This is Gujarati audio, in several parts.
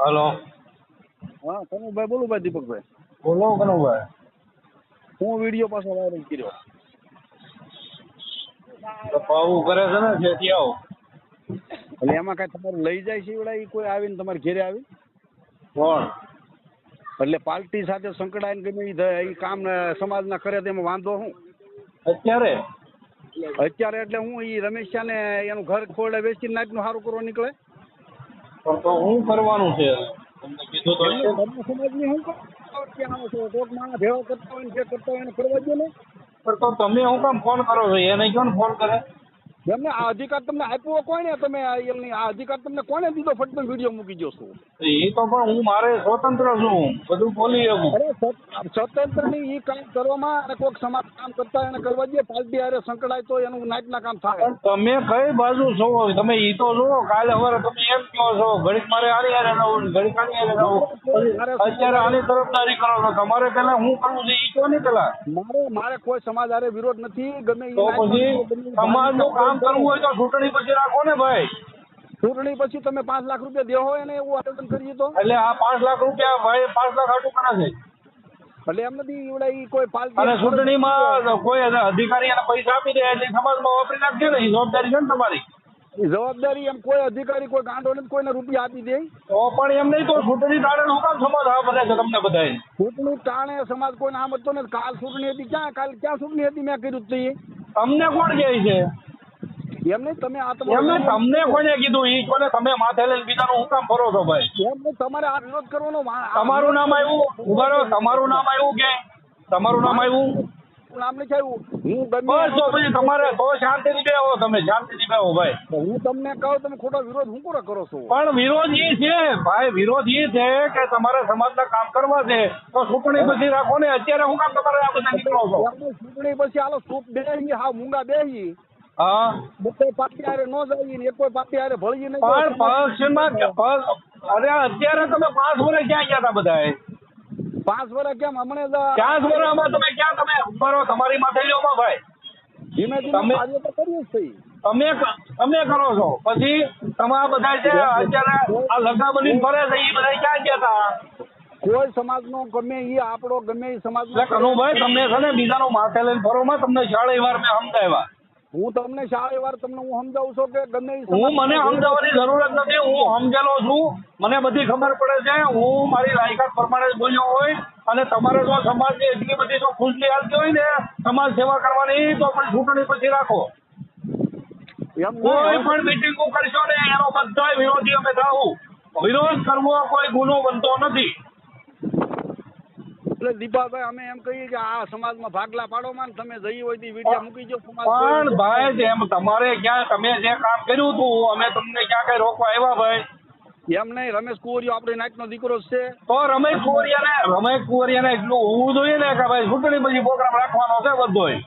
હલો. હા કનુભાઈ બોલું ભાઈ દીપકભાઈ. બોલો કનુભાઈ. હું વીડિયો પાછો વાયરલ કર્યો. પાવું કરે છે ને જેથી આવો. એટલે એમાં કઈ તમારે લઈ જાય છે એવડા કોઈ આવીને તમારે ઘેરે આવી? કોણ? એટલે પાર્ટી સાથે સંકળાઈને ગમે એ કામ સમાજના કરે તેમાં વાંધો શું? અત્યારે? અત્યારે એટલે હું ઈ રમેશને એનું ઘર ખોરડે વેચીને નાખનું સારું કરવા નીકળે? પણ તો હું કરવાનું છે? તમને કીધું તો સમાજની માણસ ભેળો કરતા હોય જે કરતા હોય એને કરવા દે ને. પણ તો તમે શું કામ ફોન કરો છો? એને કોણ ફોન કરે? એમને આ અધિકાર તમને આપ્યો કોને તમે આ એમની આ અધિકાર તમને કોને દીધો? ફટનો વીડિયો મૂકી દો છો. એ તો પણ હું મારે સ્વતંત્ર છું. બધું બોલી શકું. અરે સ્વતંત્રની ઈ કામ કરવામાં અને કોઈક સમાજ કામ કરતા એને કરવા દે પાર્ટી આરે સંકળાય તો એનું નાટના કામ થાય. તમે કઈ બાજુ છો? તમે ઈ તો જો કાલે સવારે તમે એમ કહો છો ઘડીક મારે આરી આરે રહું ઘડીક આની આરે રહું અત્યારે આની તરફદારી કરો છો. તમારે પેલા હું કરવું છે ઈ કહો ને પેલા મારે મારે કોઈ સમાજ હારે વિરોધ નથી. ગમે તો પછી સમાજનું કામ કરવું હોય તો ચૂંટણી પછી રાખો ને ભાઈ. ચૂંટણી પછી તમે પાંચ લાખ રૂપિયા દેવો એને એવું આયોજન કરીએ તો? એટલે આ પાંચ લાખ રૂપિયા ભાઈ પાંચ લાખ આટું કરે છે. એટલે એમ નથી એવડા ઈ કોઈ પાલતી અને ચૂંટણીમાં કોઈ અધિકારી એને પૈસા આપી દે એટલે સમાજમાં વાપરી નાખશે ને જવાબદારી છે ને તમારી. જવાબદારી એમ કોઈ અધિકારી કોઈ ગાંડો ને કોઈને રૂપિયા આપી દે. તો પણ એમ નહીં તો ચૂંટણી ટાણે શું કામ સમાજ આ બધે છે તમને બધાય? ચૂંટણી ટાણે સમાજ કોઈ નામ હતો ને કાલ ચૂંટણી હતી ક્યાં? કાલ ક્યાં ચૂંટણી હતી? મેં કર્યું હતું? તમને કોણ કહે છે? એમ નહીં તમે આ એમ તમને કોને કીધું? ઈ કોને તમે માથે લઈને બીજાનું હું કામ ફરો છો ભાઈ? એમ નહીં તમારે આ વિરોધ કરવાનો તમારું નામ આવ્યું? ઊભા તમારું નામ આવ્યું કે? તમારું નામ આવ્યું? નામ નથી હું બસ તો પછી તમારે તો શાંતિથી બેહો તમે શાંતિથી બેહો ભાઈ. હું તમને કહું તમે ખોટો વિરોધ હું કોને કરો છો? પણ વિરોધ એ છે ભાઈ વિરોધ એ છે કે તમારે સમાજના કામ કરવા છે. તો ચૂંટણી પછી રાખો ને અત્યારે હું કામ તમારે આ બધા નીકળો છો? એમને ચૂંટણી પછી હાલો સૂપ બેહી હા મૂંગા બેહી. હા. બધે પાર્ટી હારે નો જઈએ એક કોઈ પાર્ટી હારે ભળી નહીં પણ પક્ષમાં અરે અત્યારે તમે પાંચ વર્ષ ક્યાં ગયા હતા બધાએ? પાંચ વર્ષ કેમ? હમણે પાંચ વર્ષમાં તમે ક્યાં? તમે ઊભા તમારી માથે ભાઈ. ધીમે ધીમે કાર્ય તો કરીએ જ તમે તમે કરો છો. પછી તમે આ બધા છે અત્યારે આ લગા બની ફરે છે એ બધા ક્યાં ગયા હતા કોઈ સમાજનો ગમે એ આપણો ગમે એ સમાજ કનુભાઈ તમને છે ને બીજાનો માથે લઈને ફરોમાં તમને શાળે વાર મેં સમજાવ્યા હું તમને સારી વાર તમને હું સમજાવું છું કે ગમે હું મને સમજાવવાની જરૂર જ નથી હું સમજેલો છું. મને બધી ખબર પડે છે હું મારી લાયકાત પ્રમાણે જ બોલ્યો હોય અને તમારે જો સમાજની એટલી બધી જો ખુશી આવતી હોય ને સમાજ સેવા કરવાની તો પણ ચૂંટણી પછી રાખો. એમ કોઈ. પણ મિટિંગો કરશો ને એનો બધા વિરોધી અમે થાવું વિરોધ કરવો કોઈ ગુનો બનતો નથી. એટલે દીપાભાઈ અમે એમ કહીએ કે આ સમાજમાં ભાગલા પાડો માં તમે જઈ હોય તો વીડિયો મૂકી જો સમાજ પણ ભાઈ જેમ તમારે ક્યાં તમે જે કામ કર્યું હતું અમે તમને ક્યાં કઈ રોકવા આવ્યા ભાઈ? એમ નહીં રમેશ કુંવરિયો આપણી નાઈટનો દીકરો જ છે. તો રમેશ કુંવરિયાને રમેશ કુંવરિયાને એટલું હોવું જોઈએ ને કે ભાઈ ચૂંટણી પછી પ્રોગ્રામ રાખવાનો છે બધોય.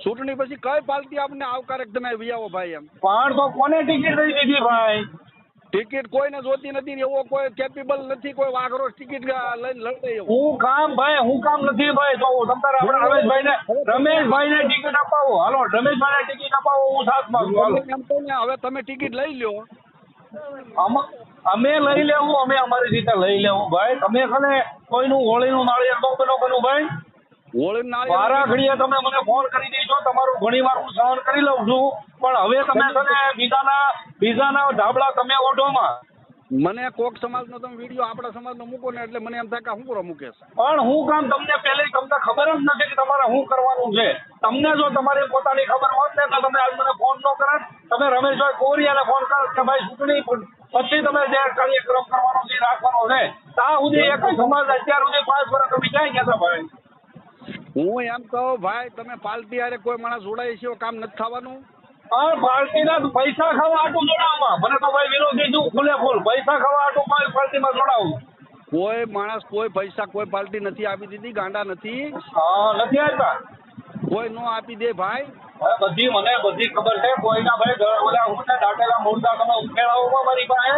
ચૂંટણી પછી કઈ પાર્ટી આપને આવકારે તમે વિયાવો ભાઈ એમ? પણ તો કોને ટિકિટ દઈ દીધી ભાઈ? ટિકિટ કોઈને જોતી નથી ને એવો કોઈ કેપેબલ નથી કોઈ વાઘરો ટિકિટ લઈને લડે હું કામ ભાઈ હું કામ નથી ભાઈ તો તમારે આપણે રમેશભાઈને રમેશભાઈને ટિકિટ અપાવો. હાલો રમેશભાઈ ને ટિકિટ અપાવો હું છું કહું ને હવે તમે ટિકિટ લઈ લ્યો. અમ- લઈ લેવું અમે અમારી રીતે લઈ લેવું ભાઈ. તમે ખને કોઈનું હોળીનું નાળિયેર બનું ભાઈ? ઘડીએ તમે મને ફોન કરી દેજો તમારું ઘણી વાર હું સહન કરી લઉં છું પણ હવે તમે છે બીજાના બીજાના ધાબળા તમે ઓઢોમાં મને કોક સમાજનો તમે વીડિયો આપણા સમાજનો મૂકો ને એટલે મને એમ થાય કે હું કરો મુકેશ પણ હું કામ તમને પહેલે તમને ખબર જ નથી કે તમારે શું કરવાનું છે. તમને જો તમારી પોતાની ખબર હોત ને તો તમે આજ મને ફોન ન કરત તમે રમેશભાઈ કોરિયાને ફોન કરો કે ભાઈ ચૂંટણી પછી તમે જે કાર્યક્રમ કરવાનો છે રાખવાનો છે. ત્યાં સુધી એક સમાજ અત્યાર સુધી પાંચ વર્ષ તમે ક્યાં ગયા ભાઈ? હું એમ કહું ભાઈ તમે પાલટી હારે કોઈ માણસ જોડાય છે કામ નથી થવાનું? પાર્ટીના પૈસા ખાવા આટું જોડાવવા મને તો ભાઈ વિરોધી છું ખુલે ખુલ. પૈસા ખાવા આટું પાર્ટીમાં જોડાવું? કોઈ માણસ કોઈ પૈસા કોઈ પાર્ટી નથી આપી દીધી ગાંડા નથી. હા નથી આવતા કોઈ નો આપી દે ભાઈ. બધી મને બધી ખબર છે કોઈના ભાઈ બધા ઉઠે દાટેલા મુર્દા તમે ઉકેલાવો મારી પાસે.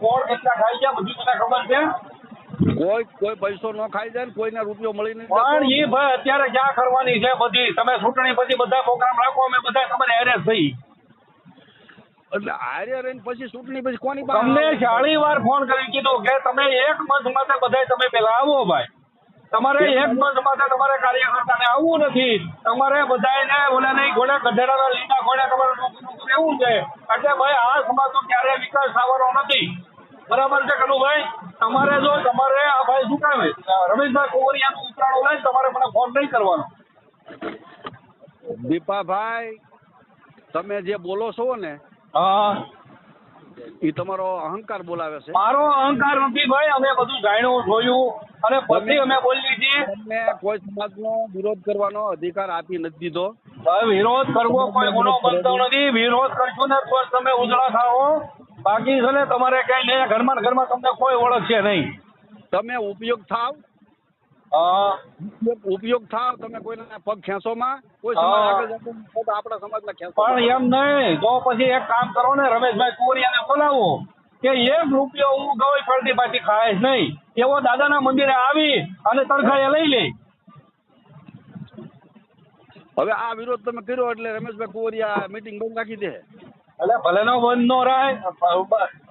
કોણ કેટલા ખાઈ ગયા બધી મને ખબર છે. કોઈ કોઈ પૈસો ન ખાઈ જાય ને કોઈને રૂપિયો મળી નહીં પણ એ ભાઈ અત્યારે ક્યાં કરવાની છે બધી? તમે ચૂંટણી પછી બધા પ્રોગ્રામ રાખો અમે બધા તમારે હેરેસ થઈ. એટલે આર્ય રહીને પછી ચૂંટણી પછી કોની પાસે તમને ચાળી વાર ફોન કરી કીધું કે તમે એક મંથ માટે બધા તમે પેલા આવો ભાઈ. તમારે એક મંથ માટે તમારે કાર્યકર્તાને આવવું નથી. તમારે બધાયને ઓલા નહીં ઘોડે ગઢેડાના લીધા ઘોડે તમારે રહેવું છે. એટલે ભાઈ આ સમાજનો ક્યારેય વિકાસ થવાનો નથી. બરાબર છે કનુભાઈ? તમારે જો તમારે આ ભાઈ શું કામ રમેશભાઈ કોવરિયાનું ઉતરાણું લઈને તમારે મને ફોન નહીં કરવાનો. દીપાભાઈ તમે જે બોલો છો ને હા. એ તમારો અહંકાર બોલાવે છે. મારો અહંકાર નથી ભાઈ અમે બધું જાણ્યું જોયું અને પછી અમે બોલી લીધી તમને કોઈ સમાજનો વિરોધ કરવાનો અધિકાર આપી નથી દીધો. વિરોધ કરવો કોઈ ગુનો બનતો નથી. વિરોધ કરશું ને તો તમે ઉજળા થાઓ. બાકી છે ને તમારે કઈ નહીં ઘરમાં ને ઘરમાં તમને કોઈ ઓળખશે નહીં. તમે ઉપયોગ થાવ. ઉપયોગ- થાવ તમે કોઈને પગ ખેંચોમાં કોઈ હા. સમાજ આગળ જતો આપણા સમાજના ખેંચો પણ એમ નહીં તો પછી એક કામ કરો ને રમેશભાઈ કુવરિયાને બોલાવો કે એક રૂપિયો હું ગવાઈ ફરતી પાછી ખાઈશ નહીં. એવો દાદાના મંદિરે આવી અને તડખાએ લઈ લે. હવે આ વિરોધ તમે કર્યો એટલે રમેશભાઈ કુવરિયા મીટિંગ બંધ રાખી દે. એટલે ભલે નો બંધ નો રાય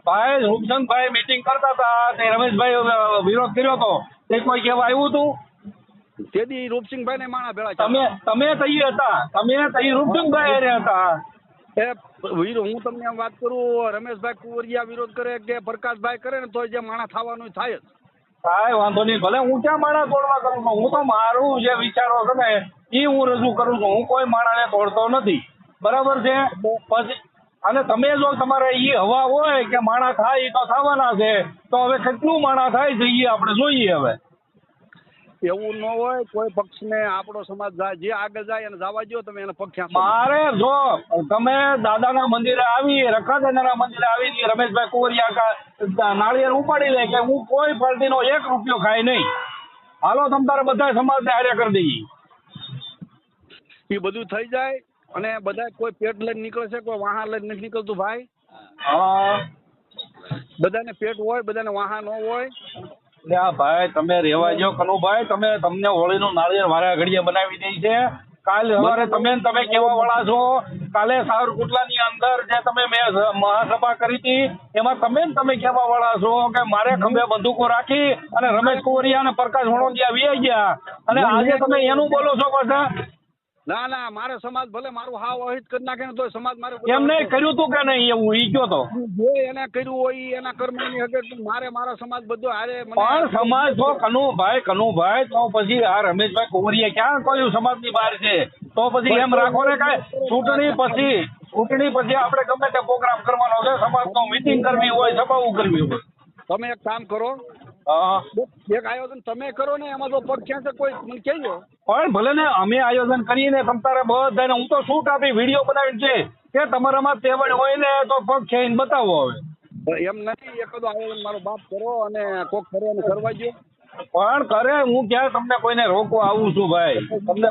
ભાઈ રૂપચંદભાઈ મીટિંગ કરતા હતા તે રમેશભાઈ વિરોધ કર્યો હતો. તે કોઈ કહેવા આવ્યું હતું તેથી રૂપસિંહભાઈ ને માણા ભેળા તમે તમે તઈ હતા. તમે તઈ રૂપસિંહભાઈ હારે હતા. એ વીર હું તમને વાત કરું રમેશભાઈ કુંવરિયા વિરોધ કરે કે પ્રકાશભાઈ કરે ને તો જે માણા થવાનું થાય જ. કાંઈ વાંધો નહીં ભલે હું ક્યાં માણા તોડવા કરું છું? હું તો મારું જે વિચારો છે ને એ હું રજૂ કરું છું. હું કોઈ માણાને તોડતો નથી. બરાબર છે? પછી અને તમે જો તમારે એ હવા હોય કે માણા થાય એ તો થવાના છે તો હવે કેટલું માણા થાય છે એ આપણે જોઈએ હવે. એવું ન હોય કોઈ પક્ષને આપણો સમાજ જાય જે આગળ જાય એને જવા દો તમે એને પક્ષ મારે જો તમે દાદાના મંદિરે આવી રખાદાદાના મંદિરે આવી રમેશભાઈ કુંવરિયા નાળિયેર ઉપાડી લે કે હું કોઈ પાર્ટીનો એક રૂપિયો ખાય નહીં. હાલો તમ તારે બધા સમાજને હારે કરી દઈએ. એ બધું થઈ જાય અને બધા કોઈ પેટ લઈને નીકળે છે કોઈ વાહન લઈને નથી નીકળતું ભાઈ? બધાને પેટ હોય બધાને વાહન ન હોય? એટલે આ ભાઈ તમે રેવા જો કનુભાઈ તમે તમને હોળીનું નાળિયેર વારા ઘડીએ બનાવી દઈ છે. કાલ સવારે તમે તમે કેવા વાળા છો? કાલે સાવરકુટલાની અંદર જે તમે મેં મહાસભા કરી હતી એમાં તમે તમે કેવા વાળા છો? કે મારે ખંભે બંદૂકો રાખી અને રમેશ કુંવરિયા અને પ્રકાશ વણોદિયા વી ગયા. અને આજે તમે એનું બોલો છો પાછા? ના ના મારે સમાજ ભલે મારું હાવ અહિત કરી નાખે ને તો સમાજ મારે એમ નહીં કર્યું તું કે નહીં એવું? ઈ કયો તો? જે એને કર્યું હોય એના કર્મની હગે મારે મારા સમાજ બધો હારે પણ સમાજ તો કનુભાઈ કનુભાઈ તો પછી આ રમેશભાઈ કુંવરીએ ક્યાં કહ્યું સમાજની બહાર છે? તો પછી એમ રાખો ને કાંઈ ચૂંટણી પછી ચૂંટણી પછી આપણે ગમે તે પ્રોગ્રામ કરવાનો છે સમાજનો મિટિંગ કરવી હોય સભાઓ કરવી હોય. તમે એક કામ કરો એક આયોજન તમે કરો ને એમાં જો પગ ખેંચે કોઈ મને કહેજો. પણ ભલે ને અમે આયોજન કરીને તમતારે બધાને હું તો શૂટ આપી વીડિયો બનાવીને છે કે તમારામાં તેવડ હોય ને તો પગ છે બતાવો હવે. એમ નથી એકદો આયોજન મારો બાપ કરો અને કોક કરે અને કરવા દો પણ કરે હું ક્યાં તમને કોઈને રોકવા આવું છું ભાઈ? તમને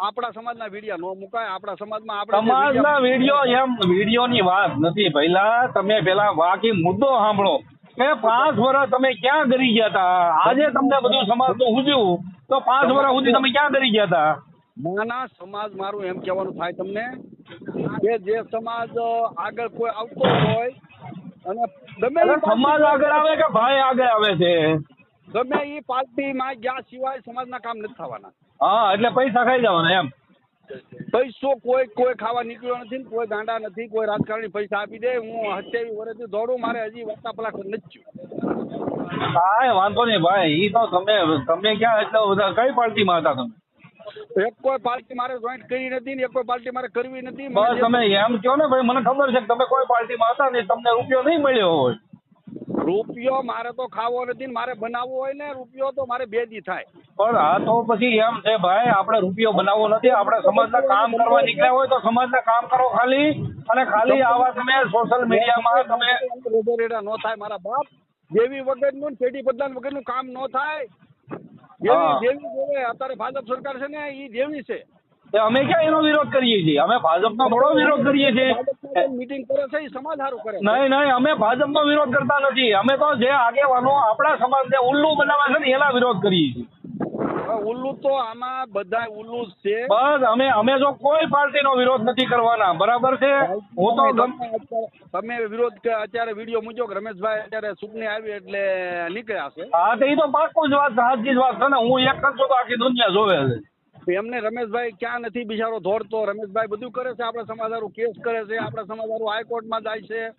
આપણા સમાજના વિડિયા નો મુકાય આપણા સમાજમાં આપણા સમાજના વિડિયા- એમ વિડીયોની વાત નથી. પહેલા તમે પેલા વાકી મુદ્દો સાંભળો. કે પાંચ વર્ષ તમે ક્યાં કરી ગયા હતા આજે તમને બધું સમાજનું હુજ્યું તો પાંચ વર્ષ સુધી તમે ક્યાં ડરી ગયા હતા? નાના સમાજ મારું એમ કહેવાનું થાય તમને કે જે સમાજ આગળ કોઈ આવતો હોય અને ગમે સમાજ આગળ આવે કે ભાઈ આગળ આવે છે? ગમે એ પાર્ટીમાં ગયા સિવાય સમાજના કામ નથી થવાના. હા એટલે પૈસા ખાઈ જવાના એમ. પૈસો કોઈ કોઈ ખાવા નીકળ્યો નથી કોઈ ગાંડા નથી કોઈ રાજકારણી પૈસા આપી દે. હું સત્યાવીસ વર્ષથી દોડું મારે હજી વાર્તા પલાક નથી. કાંઈ વાંધો નહીં ભાઈ ઈ તો તમે તમે ક્યાં એટલે બધા કઈ પાર્ટીમાં હતા તમે? એક કોઈ પાર્ટી મારે જોઈન્ટ કરી નથી ને એક કોઈ પાર્ટી મારે કરવી નથી બસ તમે એમ કહો ને ભાઈ મને ખબર છે કે તમે કોઈ પાર્ટીમાં હતા ને તમને રૂપિયો નહીં મળ્યો હોય. રૂપિયો મારે તો ખાવો નથી ને મારે બનાવવો હોય ને રૂપિયો તો મારે બે દી થાય. પણ આ તો પછી એમ છે ભાઈ આપણે રૂપિયો બનાવવો નથી આપણે સમાજના કામ કરવા નીકળ્યા હોય તો સમાજના કામ કરો ખાલી અને ખાલી આવા તમે સોશિયલ મીડિયામાં તમે નો થાય મારા બાપ. દેવી વગરનું ને પેઢી બદલાન વગરનું કામ ન થાય. જેવી જેવી અત્યારે ભાજપ સરકાર છે ને એ જેવી છે. અમે ક્યાં એનો વિરોધ કરીએ છીએ? અમે ભાજપનો થોડો વિરોધ કરીએ છીએ. મીટિંગ કરે છે એ સમાજ સારું કરે નહીં નહીં અમે ભાજપનો વિરોધ કરતા નથી. અમે તો જે આગેવાનો આપણા સમાજને ઉલ્લુ બનાવે છે ને એના વિરોધ કરીએ છીએ. ઉલ્લુ તો આમાં બધા ઉલ્લુ છે. બસ અમે અમે જો કોઈ પાર્ટીનો વિરોધ નથી કરવાના. બરાબર છે? હું તો તમે વિરોધ અત્યારે વીડિયો કે રમેશભાઈ અત્યારે સુપની આવી એટલે નીકળ્યા છે? હા તો એ તો પાકું જ વાત સાચી જ વાત છે ને. હું એક જ છું તો આખી દુનિયા જોવે છે. એમને રમેશભાઈ ક્યાં નથી બિચારો દોડતો? રમેશભાઈ બધું કરે છે? આપણા સમાજારું કેસ કરે છે? આપણા સમાજારું હાઈકોર્ટમાં જાય છે?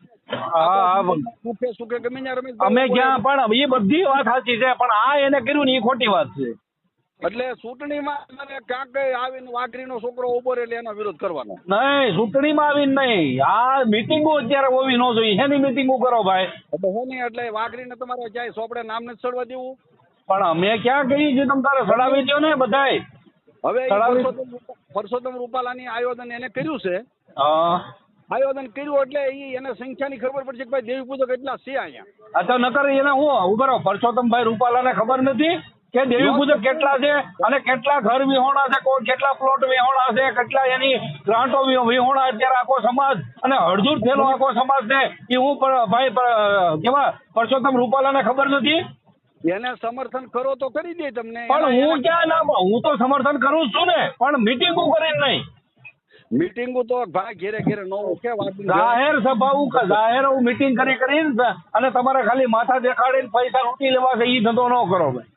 અમે ક્યાં? પણ એ બધી વાત સાચી છે. પણ આ એને કર્યું ને એ ખોટી વાત છે. એટલે ચૂંટણીમાં મને ક્યાંક આવીને વાઘરીનો છોકરો ઊભો એટલે એનો વિરોધ કરવાનો. નહીં ચૂંટણીમાં આવીને નહીં. આ મિટિંગો અત્યારે હોવી ન જોઈએ. એની મિટિંગો કરો ભાઈ? એટલે હે નહીં એટલે વાઘરીને તમારે ક્યાંય સોપડે નામ નથી ચડવા દેવું? પણ અમે ક્યાં કહી છીએ તમે તારે સડાવી દો ને બધાય. હવે પરસોત્તમ રૂપાલાની આયોજન એને કર્યું છે. આયોજન કર્યું એટલે એ એને સંખ્યાની ખબર પડશે કે ભાઈ દેવી પૂજક એટલા છે અહીંયા. અચ્છા નકર એને હું ઉભરો પરસોત્તમભાઈ રૂપાલાને ખબર નથી? કે દેવી પૂજક કેટલા છે અને કેટલા ઘર વિહોણા છે કોઈ કેટલા પ્લોટ વિહોણા છે કેટલા એની ગ્રાન્ટો વિહોણા અત્યારે આખો સમાજ અને હળદૂર થયેલો આખો સમાજ છે એ હું ભાઈ કેવા? પરસોત્તમ રૂપાલાને ખબર નથી? એને સમર્થન કરો તો કરી દે તમને. પણ હું ક્યાં ના હું તો સમર્થન કરું છું ને પણ મિટિંગો કરીને નહીં. મિટિંગ તો ભાઈ ઘેરે ઘેરે નો કે વાત જાહેર સભાઓ ક- જાહેર મિટિંગ કરી કરીને અને તમારે ખાલી માથા દેખાડીને પૈસા લૂંટી લેવા છે એ ધંધો ન કરો ભાઈ.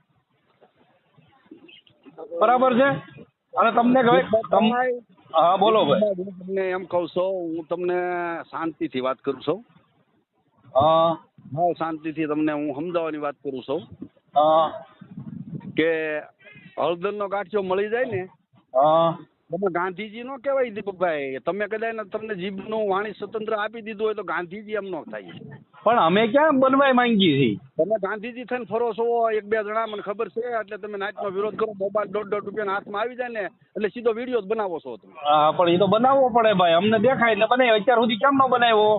બરાબર છે? અને તમને કહે હા બોલો ભાઈ. તમને એમ કહું છું હું તમને શાંતિથી વાત કરું છું. હા. હા શાંતિથી તમને હું સમજાવવાની વાત કરું છું. કે હળદરનો ગાંઠિયો મળી જાય ને તમે ગાંધીજી નો કહેવાય દીપકભાઈ. તમે કદાચ તમને જીભનું વાણી સ્વતંત્ર આપી દીધું હોય તો ગાંધીજી એમ નો થાય. પણ અમે ક્યાં બનવાય માંગીએ છીએ? તમે ગાંધીજી થઈને ફરો છો એક બે જણા મને ખબર છે એટલે તમે નાચનો વિરોધ કરો મોબાઈલ દોઢ દોઢ રૂપિયાના હાથમાં આવી જાય ને એટલે સીધો વીડિયો જ બનાવો છો તમે. હા પણ એ તો બનાવવો પડે ભાઈ અમને દેખાય એટલે બનાવ્યો અત્યાર સુધી કેમ ન બનાવ્યો?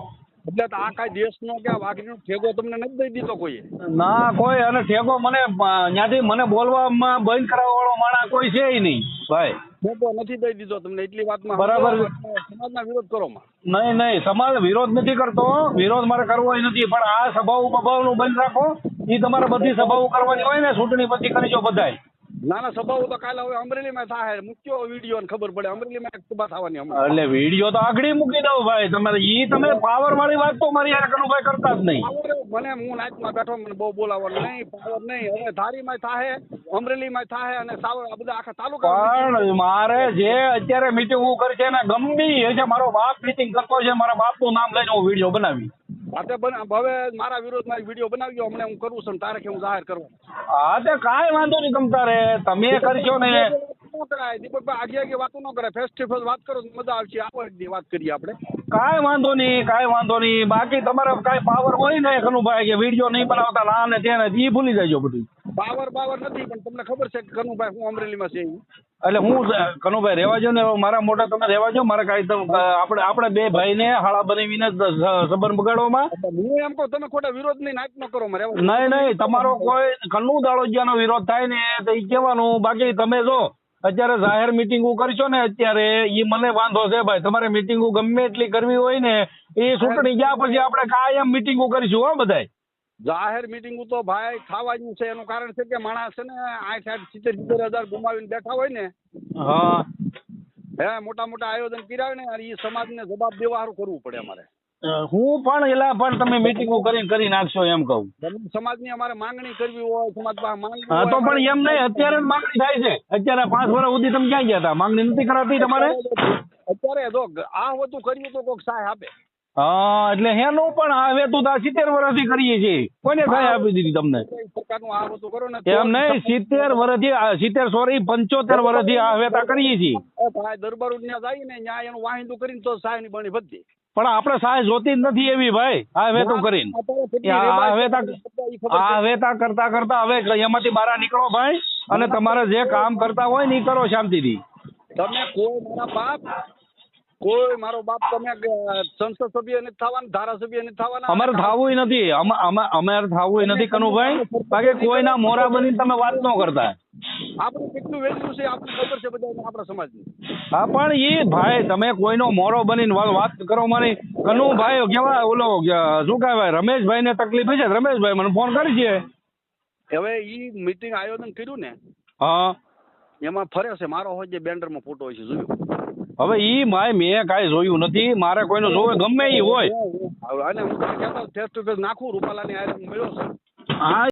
એટલે આ દેશ દેશનો કે વાઘરી નો ઠેકો તમને નથી દઈ દીધો કોઈએ? ના કોઈ અને ઠેકો મને ત્યાંથી મને બોલવામાં બંધ કરાવવા વાળો માણસ કોઈ છે નહીં ભાઈ. નથી દઈ દીધો તમને એટલી વાતમાં બરાબર. સમજો, સમાજના વિરોધ કરો નહીં નહીં સમાજ વિરોધ નથી કરતો વિરોધ મારે કરવો નથી પણ આ સભાઓ બભાઓનું બંધ રાખો એ તમારે બધી સભાઓ કરવાની હોય ને ચૂંટણી પછી કરીજો બધાય નાના સભાઓ તો કાલે હવે અમરેલીમાં થાય. મૂક્યો વીડિયો ને ખબર પડે. અમરેલીમાં સભા થવાની એટલે વીડિયો તો આગળ મૂકી દઉં ભાઈ. તમારે ઈ તમે પાવર વાળી વાત તો મારી યાર કનુભાઈ કરતા જ નહીં. મને હું નાચમાં બેઠો મને બહુ બોલાવવાનું નહીં. પાવર નહીં. હવે ધારીમાં થાહે અમરેલીમાં થાહે અને સાવર આ બધા આખા તાલુકા પણ મારે જે અત્યારે મીટિંગ હું કરશે ને ગમે એ છે મારો બાપ મિટિંગ કરતો છે. મારા બાપનું નામ લઈને હું વીડિયો બનાવી. બન- હવે મારા વિરોધમાં એક વીડિયો બનાવ્યો હમણાં હું કરું છું તારે કે હું જાહેર કરું હા તે કાંઈ વાંધો નહીં તમ તારે તમે કરશો ને. કરાય? દીપકભાઈ આગે આગે વાતો ન કરાય. ફેસ ટુ ફેસ વાત કરો મજા આવશે. આવો એક દી વાત કરીએ આપણે. કાંઈ વાંધો નહીં કાંઈ વાંધો નહીં. બાકી તમારે કાંઈ પાવર હોય ને કનુભાઈ કે વીડિયો નહીં બનાવતા ના ને તેને એ ભૂલી જાયજો બધું. પાવર પાવર નથી પણ તમને ખબર છે કે કનુભાઈ હું અમરેલીમાં છે. એટલે હું કનુભાઈ રેવા જો ને મારા મોટા તમે રહેવા જો મારે કાંઈ આપણે આપણે બે ભાઈને હાળા બનાવીને સંબંધ બગાડવામાં. હું એમ કહું તમે ખોટા વિરોધ નહીં નાચ ન કરો મારે નહીં નહીં તમારો કોઈ કનુ દાળોજિયાનો વિરોધ થાય ને તો એ કહેવાનું બાકી તમે જો અત્યારે જાહેર મિટિંગો કરશો ને અત્યારે એ મને વાંધો છે ભાઈ તમારે મિટિંગો ગમે એટલી કરવી હોય ને એ ચૂંટણી ગયા પછી આપણે કાયમ મિટિંગો કરીશું હો બધાય. જાહેર મિટિંગ તો ભાઈ થવાની છે એનું કારણ છે કે માણસ છે ને આઠ આઠ સિત્તેર સિત્તેર હજાર ગુમાવીને બેઠા હોય ને હા. હે મોટા મોટા આયોજન કર્યા હોય ને અને એ સમાજને જવાબ દેવા સારું કરવું પડે અમારે. હું પણ એલા પણ તમે મિટિંગો કરીને કરી નાખશો એમ કહું. સમાજ સમાજની અમારે માંગણી કરવી હોય સમાજ માંગણી તો પણ એમ નહીં અત્યારે માંગણી થાય છે. અત્યારે પાંચ વર્ષ સુધી તમે ક્યાં ગયા હતા? માંગણી નથી કરાતી તમારે? અત્યારે જો આ બધું કર્યું તો કોઈક સહાય આપે. હા એટલે હેનું પણ હવે તું તો સિત્તેર વર્ષથી કરીએ છીએ કોને સહાય આપી દીધી તમને? એમ નહીં સિત્તેર વર્ષથી સિત્તેર સોરી પંચોતેર વર્ષથી આ હવે તા કરીએ છીએ. દરબાર જાય ને ત્યાં એનું વાહિંદુ કરીને તો સહાયની બની બધી. પણ આપણે સહાય જોતી જ નથી એવી ભાઈ આ હવે તું કરીને. આ હવે આ હવે તા કરતા કરતા હવે એમાંથી બહાર નીકળો ભાઈ અને તમારે જે કામ કરતા હોય ને એ કરો શાંતિથી. તમે કોઈ મારા બાપ કોઈ મારો બાપ તમે સંસદ સભ્ય નથી થવાના ધારાસભ્ય નથી થવાના. અમારે થાવું નથી. અમા- અમા- અમારે થાવું નથી કનુભાઈ. બાકી કોઈના મોરા બની તમે વાત ન કરતા. આપણું કેટલું વેલ્યુ છે આપણને ખબર છે બધાને આપણા સમાજની. હા પણ એ ભાઈ તમે કોઈનો મોરો બનીને વાત કરો મારી. કનુભાઈ કેવા ઓલો શું કહેવાય? રમેશભાઈ ને તકલીફ છે? રમેશભાઈ મને ફોન કરી છે. હવે ઈ મીટિંગ આયોજન કર્યું ને હા. એમાં ફરે છે. મારો હોય જે બેન્ડરમાં ફોટો હોય છે જોયું. હવે ઈ માય મેં કાંઈ જોયું નથી. મારે કોઈનો જોવે ગમે ઈ હોય. અને હું તને કહેતો ફેસ ટુ ફેસ નાખું. રૂપાલાની આયરન મળ્યો છે. હા